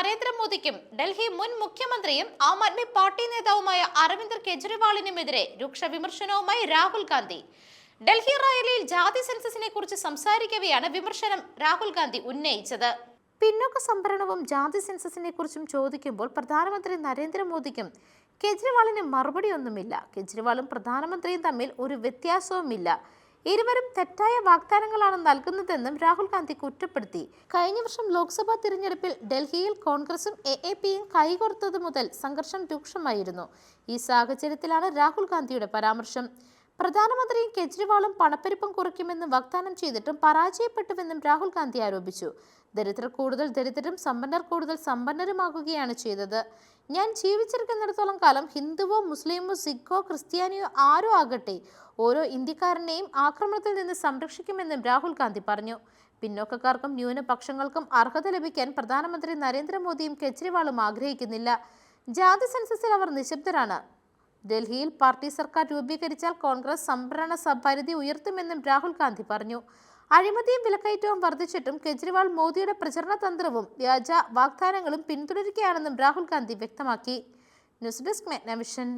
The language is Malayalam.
നരേന്ദ്രമോദിക്കും ഡൽഹി മുൻ മുഖ്യമന്ത്രിയും ആം ആദ്മി പാർട്ടി നേതാവുമായ അരവിന്ദ് കെജ്രിവാളിനുമെതിരെ രൂക്ഷ വിമർശനവുമായി രാഹുൽ ഗാന്ധി. ഡൽഹി റാലിയിൽ ജാതി സെൻസസിനെ കുറിച്ച് സംസാരിക്കവെയാണ് വിമർശനം രാഹുൽ ഗാന്ധി ഉന്നയിച്ചത്. പിന്നോക്ക സംഭരണവും ജാതി സെൻസസിനെ കുറിച്ചും ചോദിക്കുമ്പോൾ പ്രധാനമന്ത്രി നരേന്ദ്രമോദിക്കും കെജ്രിവാളിന് മറുപടിയൊന്നുമില്ല. കെജ്രിവാളും പ്രധാനമന്ത്രിയും തമ്മിൽ ഒരു വ്യത്യാസവുമില്ല. ഇരുവരും തെറ്റായ വാഗ്ദാനങ്ങളാണ് നൽകുന്നതെന്നും രാഹുൽ ഗാന്ധി കുറ്റപ്പെടുത്തി. കഴിഞ്ഞ വർഷം ലോക്സഭാ തിരഞ്ഞെടുപ്പിൽ ഡൽഹിയിൽ കോൺഗ്രസും എ എ പിയും കൈകോർത്തത് മുതൽ സംഘർഷം രൂക്ഷമായിരുന്നു. ഈ സാഹചര്യത്തിലാണ് രാഹുൽ ഗാന്ധിയുടെ പരാമർശം. പ്രധാനമന്ത്രിയും കെജ്രിവാളും പണപ്പെരുപ്പം കുറയ്ക്കുമെന്ന് വാഗ്ദാനം ചെയ്തിട്ടും പരാജയപ്പെട്ടുവെന്നും രാഹുൽ ഗാന്ധി ആരോപിച്ചു. ദരിദ്രർ കൂടുതൽ ദരിദ്രരും സമ്പന്നർ കൂടുതൽ സമ്പന്നരുമാകുകയാണ് ചെയ്തത്. ഞാൻ ജീവിച്ചിരിക്കുന്നിടത്തോളം കാലം ഹിന്ദുവോ മുസ്ലിമോ സിഖോ ക്രിസ്ത്യാനിയോ ആരോ ആകട്ടെ ഓരോ ഇന്ത്യക്കാരനെയും ആക്രമണത്തിൽ നിന്ന് സംരക്ഷിക്കുമെന്നും രാഹുൽ ഗാന്ധി പറഞ്ഞു. പിന്നോക്കക്കാർക്കും ന്യൂനപക്ഷങ്ങൾക്കും അർഹത ലഭിക്കാൻ പ്രധാനമന്ത്രി നരേന്ദ്രമോദിയും കെജ്രിവാളും ആഗ്രഹിക്കുന്നില്ല. ജാതി സെൻസസിൽ അവർ നിശബ്ദരാണ്. ഡൽഹിയിൽ പാർട്ടി സർക്കാർ രൂപീകരിച്ചാൽ കോൺഗ്രസ് സംഭരണ പരിധി ഉയർത്തുമെന്നും രാഹുൽ ഗാന്ധി പറഞ്ഞു. അഴിമതിയും വിലക്കയറ്റവും വർദ്ധിച്ചിട്ടും കെജ്രിവാൾ മോദിയുടെ പ്രചരണ തന്ത്രവും വ്യാജ വാഗ്ദാനങ്ങളും പിന്തുടരുകയാണെന്നും രാഹുൽ ഗാന്ധി വ്യക്തമാക്കി. News desk മെഗ്നവിഷൻ.